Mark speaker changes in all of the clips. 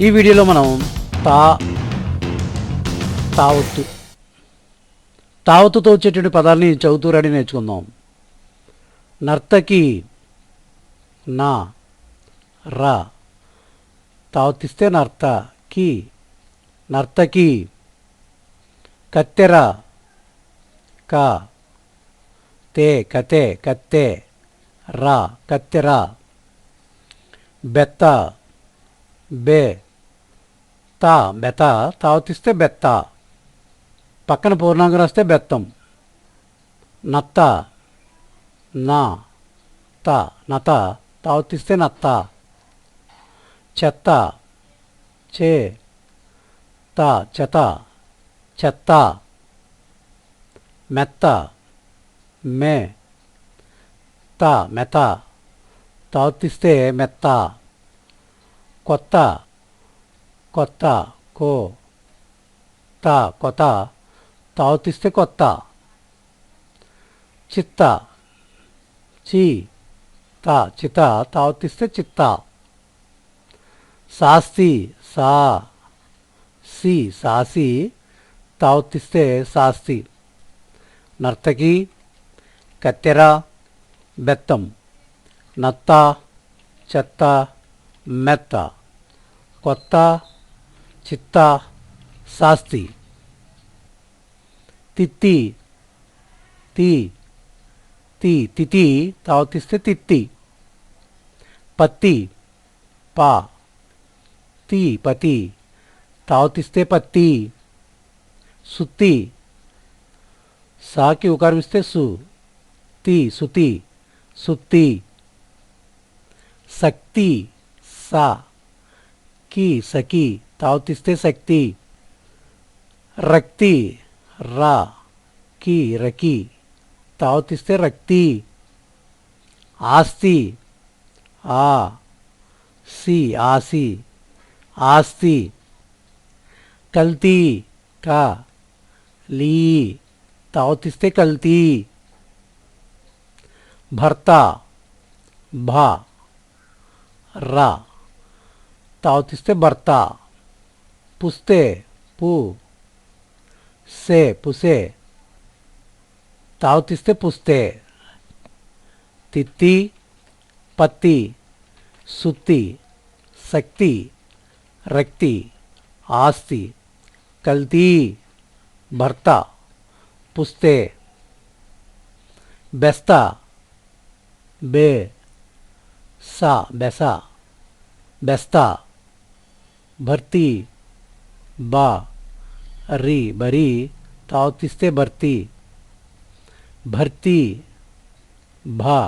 Speaker 1: ఈ వీడియోలో మనం తా తావత్తు. తావత్తుతో వచ్చేటువంటి పదాలని చదువుతూరాడి నేర్చుకుందాం. నర్తకి నా రా. తావత్తిస్తే నర్త కి నర్తకి కత్తెర క. తే కతే కత్తె రా కత్తెర. బెత్త బే. తా బెత తావతిస్తే బెత్త పక్కన పూర్ణాంగం రాస్తే బెత్తం. నత్త నా త నత తావతిస్తే నత్త. చెత్త చే త చెత చెత్త. మెత్త మే త మెత తావతిస్తే మెత్త. కొత్త కొత్త కో త కొత తావుతిస్తే కొత్త. చిత్త చి త చిత తావుతిస్తే చిత్త. సాస్తి సా సి సాసి తావుతిస్తే సాస్తి. నర్తకి కత్తెర బెత్తం. నత్త చెత్త మెత్త. కొత్త చిత్త శాస్తి తిత్తి తి తి తితి తావతిస్తే తిత్తి పత్తి పా తి పతి తావతిస్తే పత్తి సుత్తి సాకి ఉకారమిస్తే సు తి సుతి సుత్తి శక్తి సా కి సఖి తావతిస్తే శక్తి రక్తి రా కి రకి తావతిస్తే రక్తి ఆస్తి ఆ సి ఆసి ఆస్తి కల్తీ కా లీ తావతిస్తే కల్తీ భర్త భా రా తావతిస్తే భర్త పుస్తే పు సే పుసే తావతిస్తే పుస్తే తిత్తి పత్తి సుత్తి శక్తి రక్తి ఆస్తి కల్తీ భర్త పుస్తే బెస్త బే సా బెస బెస్త భర్తీ బా రి బరి తావతిస్తే భర్తీ భర్తీ భా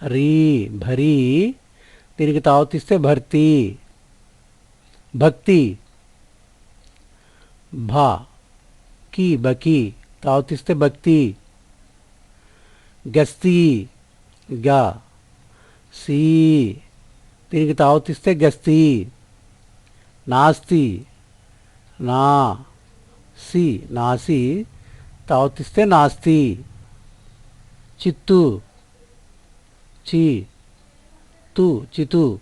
Speaker 1: రీ భరీ దీనికి తావతిస్తే భర్తీ భక్తి భా కి బకి తావతిస్తే భక్తి గస్తీ గా సీ దీనికి తావతిస్తే గస్తీ నాస్తి నా సి నాసి తావతిస్తే నాస్తి. చిత్తు చి తు చితు.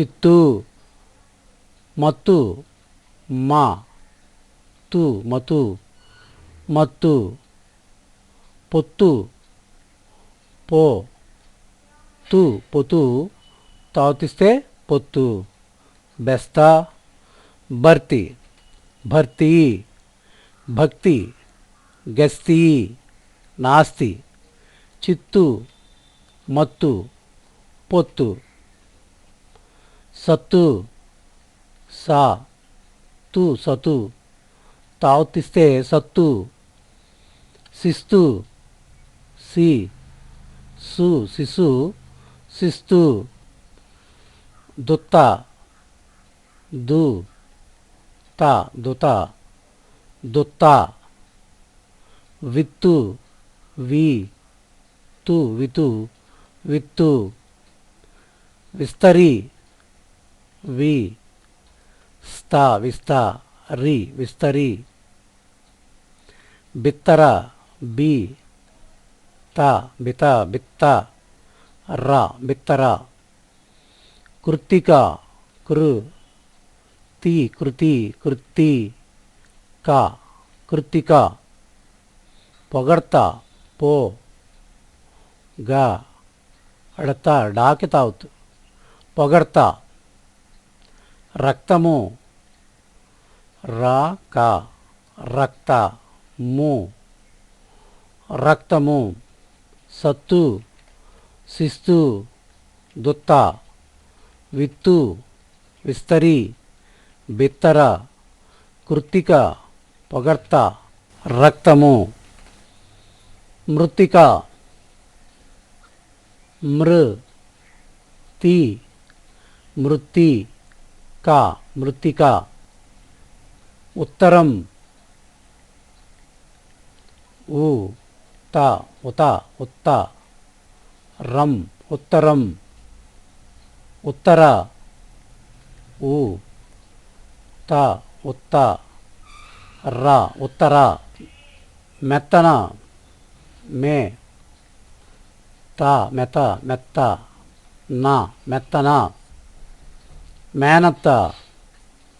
Speaker 1: చిత్తు మత్తు మా తు మతు మత్తు పొత్తు పో. తు పొతు తావతిస్తే పొత్తు. బెస్తా. భర్తీ భర్తీ భక్తి గస్తీ నాస్తి చిత్తు మత్తు పొత్తు సత్తు సా తు సతు తావతిస్తే సత్తు శిస్తు సి సు శిశు శిస్తు దుత్త దు త దుత దుత్త విత్తు వి తు వితు విత్తు విస్తరి వి స్థా విస్తా రి విస్తరి బిత్తర బి త బిత బిత్త ర బిత్తర కృత్తిక కృ తి కృతి కృత్తి క కృత్తిక పొగడ్త పో గా అడత డాకి తావుతు పొగడ్త రక్తము రా క రక్త ము రక్తము సత్తు శిస్తు దుత్త విత్తు విస్తరి బిత్తర కృత్తిక పొగడ్త రక్తము మృత్తిక మృ తి మృత్తి క మృత్తిక. ఉత్తరం ఉ త ఉత ఉత్త. రం ఉత్తరం. ఉత్తర ఉ త ఉత్త ర ఉత్తర మెత్తన మే త మెత మెత్త నా మెత్తన మేనత్త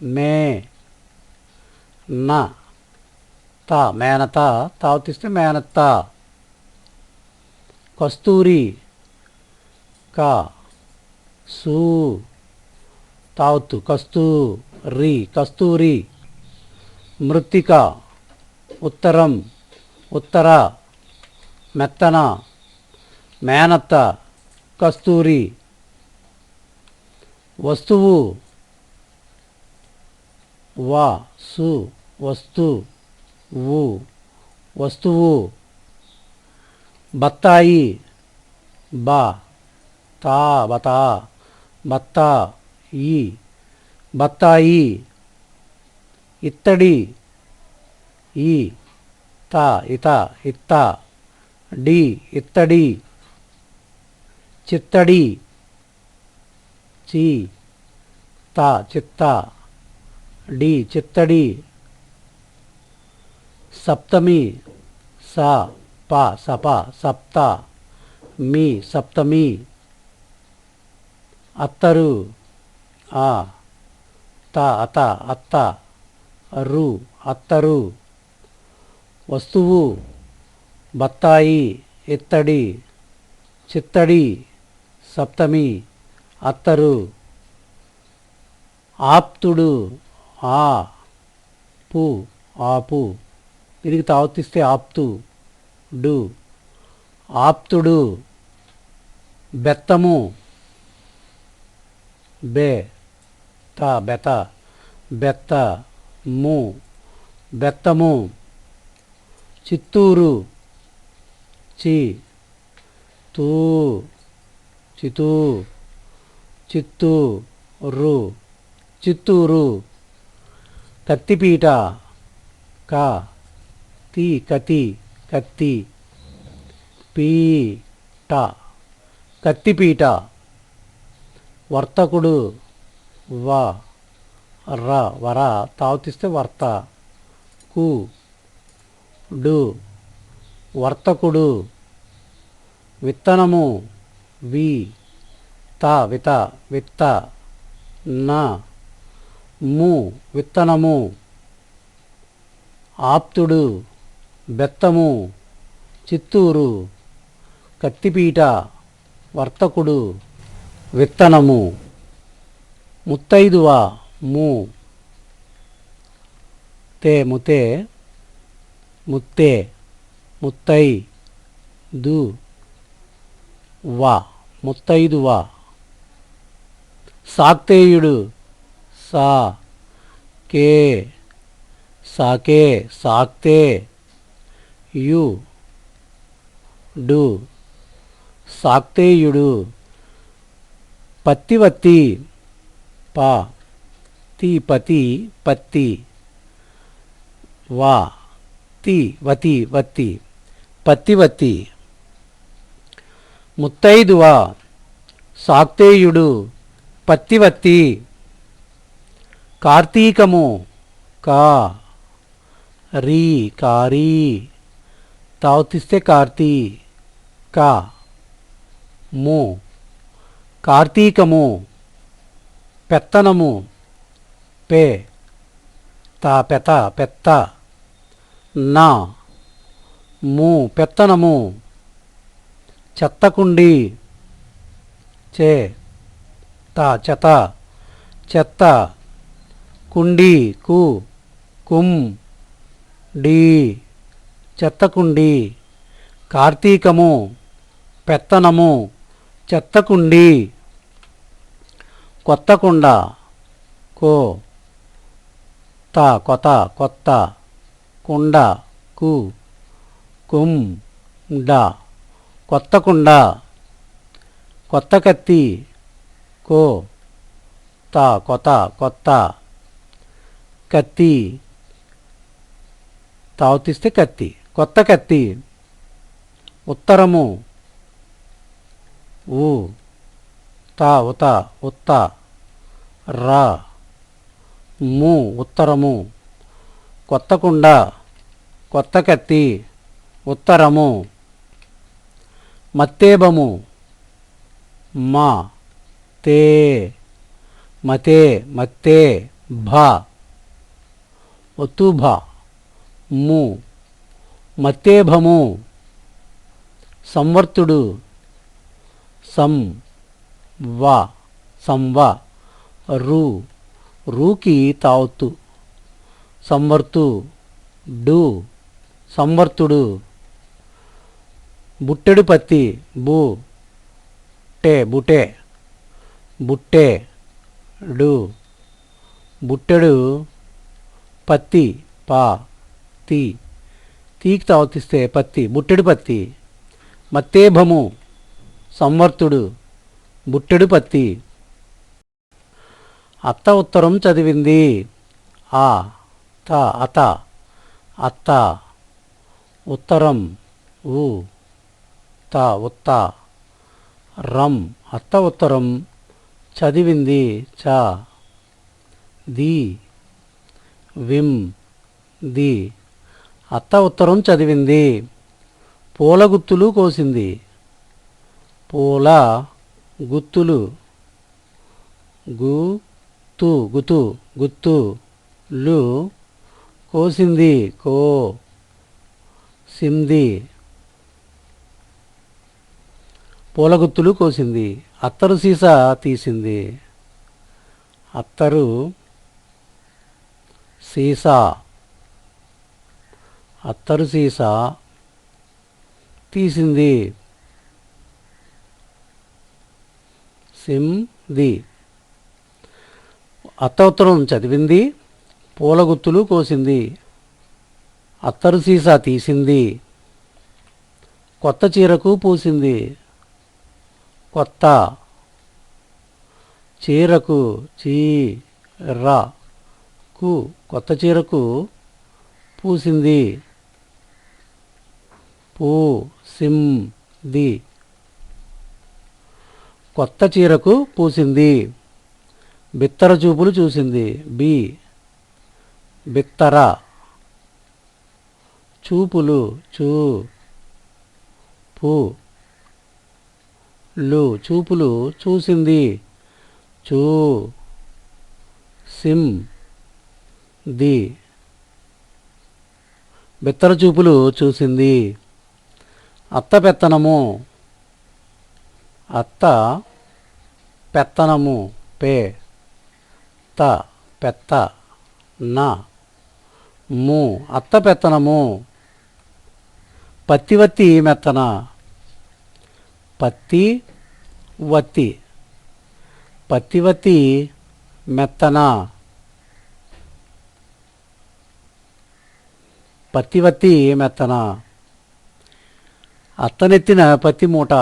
Speaker 1: మే న త మేనత తావుతిస్తే మేనత్త. కస్తూరి క సు తావుతు రీ కస్తూరి. మృత్తిక ఉత్తరం ఉత్తర. మెత్తన మేనత్త కస్తూరి. వస్తువు వా సు వస్తు వు. వస్తువు బత్తాయి బా తా బతా బత్తా ఈ. బత్తాయి ఇత్తడి ఈ త ఇత ఇత్త డి ఇత్తడి చిత్తడి చి త చిత్త డి చిత్తడి సప్తమి స ప సప సప్త మీ సప్తమి అత్తరు ఆ అత్త అత అత్త రు అత్తరు వస్తువు బత్తాయి ఎత్తడి చిత్తడి సప్తమి అత్తరు ఆప్తుడు ఆ పు ఆపు. తిరిగి తావతిస్తే ఆప్తు డు. ఆప్తుడు బెత్తము బే. త బెత బెత్త ము బెత్తము చిత్తూరు చి తూ చితూ చిత్తూరు చిత్తూరు కత్తిపీట కా తి కతి కత్తి పీట కత్తిపీట వర్తకుడు వ ర వర తావుతిస్తే వర్త. కు డు వర్తకుడు. విత్తనము వి త విత విత్త. న ము విత్తనము. ఆప్తుడు బెత్తము. చిత్తూరు కత్తిపీట వర్తకుడు. విత్తనము ముత్తైదువ ము. తే ముతే. ముత్తే. ముత్తై. దు. వా. ముత్తైదువ. సాక్తేయుడు. సా. కే. సాకే. సాక్తే. యు. డు. సాక్తేయుడు. పత్తివత్తి. పా తి పతి పత్తి వా తి వతి వత్తి పత్తివత్తి ముత్తైదువ సాక్తేయుడు పత్తివత్తి కార్తీకము కా రీ కారీ. తావుతిస్తే కార్తీ కా ము. కార్తీకము పెత్తనము. పే. తా పెత పెత్త. నా. ము. పెత్తనము. చెత్తకుండి. చే. తా చెత. చెత్త. కుండి. కు. కుం డి. చెత్తకుండి. కార్తీకము. పెత్తనము. చెత్తకుండి. కొత్తకుండ. కో. త. కొత కొత్త. కుండ. కు. కుం. డ. కొత్త కుండ కొత్త కత్తి. కో. త. కొత కొత్త. కత్తి. తావుతిస్తే కత్తి. కొత్త కత్తి. ఉత్తరము. ఊ. తా ఉత ఉత్త రా ము ఉత్తరము కొత్త కుండ కొత్త కత్తి ఉత్తరము మత్తేబము మా తే మతే మత్తే భా ఒత్తుభ ము మత్తేభము సంవర్తుడు సం వా సంవ రు రూకి తావుతు సంవర్తు డు సంవర్తుడు. బుట్టెడు పత్తి బు టే బుటే. బుట్టే డు. బుట్టెడు పత్తి పా తీ. తీకి తావతిస్తే పత్తి బుట్టెడు పత్తి. మత్తేభము సంవర్తుడు. బుట్టెడు పత్తి. అత్త ఉత్తరం చదివింది. ఆ త అత. అత్త. ఉత్తరం ఉ త ఉత్త. రం అత్త ఉత్తరం చదివింది. చ. ది. విం ది. అత్త ఉత్తరం చదివింది. పూల గుత్తులు కోసింది. పూల గుత్తులు. గుతు గుతు గుత్తు లు. కోసింది కో. సింది. పూల గుత్తులు కోసింది. అత్తరు సీసా తీసింది. అత్తరు సీసా. అత్తరు సీసా తీసింది. సింది. అత్త ఉత్తరం చదివింది పూలగుత్తులు కోసింది అత్తరు సీసా తీసింది కొత్త చీరకు పూసింది కొత్త చీరకు చీర కు కొత్త చీరకు పూసింది పూ సిమ్ ది కొత్త చీరకు పూసింది. బిత్తర చూపులు చూసింది. బి. బిత్తర. చూపులు చూ. పూ. లు. చూపులు చూసింది. చూ. సిమ్ ది. బిత్తర చూపులు చూసింది. అత్త పెత్తనము. అత్త పెత్తనము పే. త పెత్త నా. ము అత్త పెత్తనము. పత్తివత్తి మెత్తన. పత్తి వత్తి. పత్తివత్తి మెత్తన. పత్తివత్తి మెత్తన. అత్తనెత్తిన పత్తి మూట.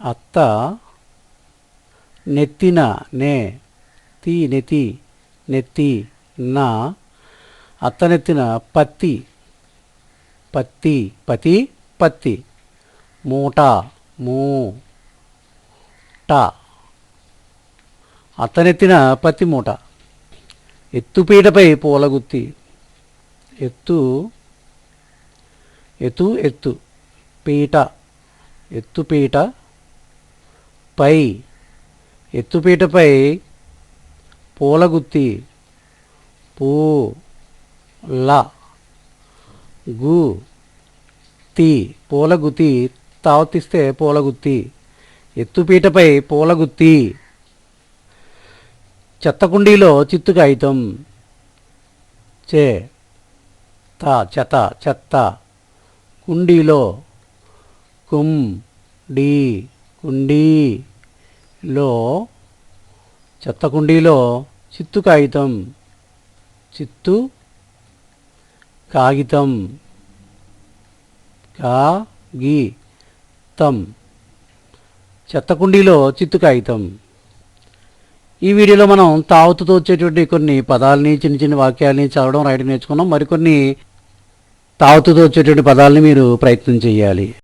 Speaker 1: అత్త నెత్తిన నే తీ నెతి నెత్తి నా అత్తనెత్తిన పత్తి పత్తి పతి పత్తి మూట మూ ట. అత్తనెత్తిన పత్తి మూట. ఎత్తుపీటపై పూలగుత్తి ఎత్తు ఎత్తు ఎత్తు. పీట ఎత్తుపీట పై ఎత్తుపీటపై పూలగుత్తి పూ ల గు తి పూలగుత్తి తావతిస్తే పూలగుత్తి ఎత్తుపీటపై పూలగుత్తి చెత్తకుండీలో చిత్తు కాగితం చే త చెత్త చెత్త కుండీలో కుం డి కుండీ చెత్త కుండీలో చిత్తు కాగితం చిత్తు కాగితం కాగితం. చెత్త కుండీలో చిత్తు కాగితం. ఈ వీడియోలో మనం తావుతుతో వచ్చేటువంటి కొన్ని పదాలని చిన్న చిన్న వాక్యాలని చదవడం రాయడం నేర్చుకున్నాం. మరికొన్ని తావుతుతో వచ్చేటువంటి పదాలని మీరు ప్రయత్నం చేయాలి.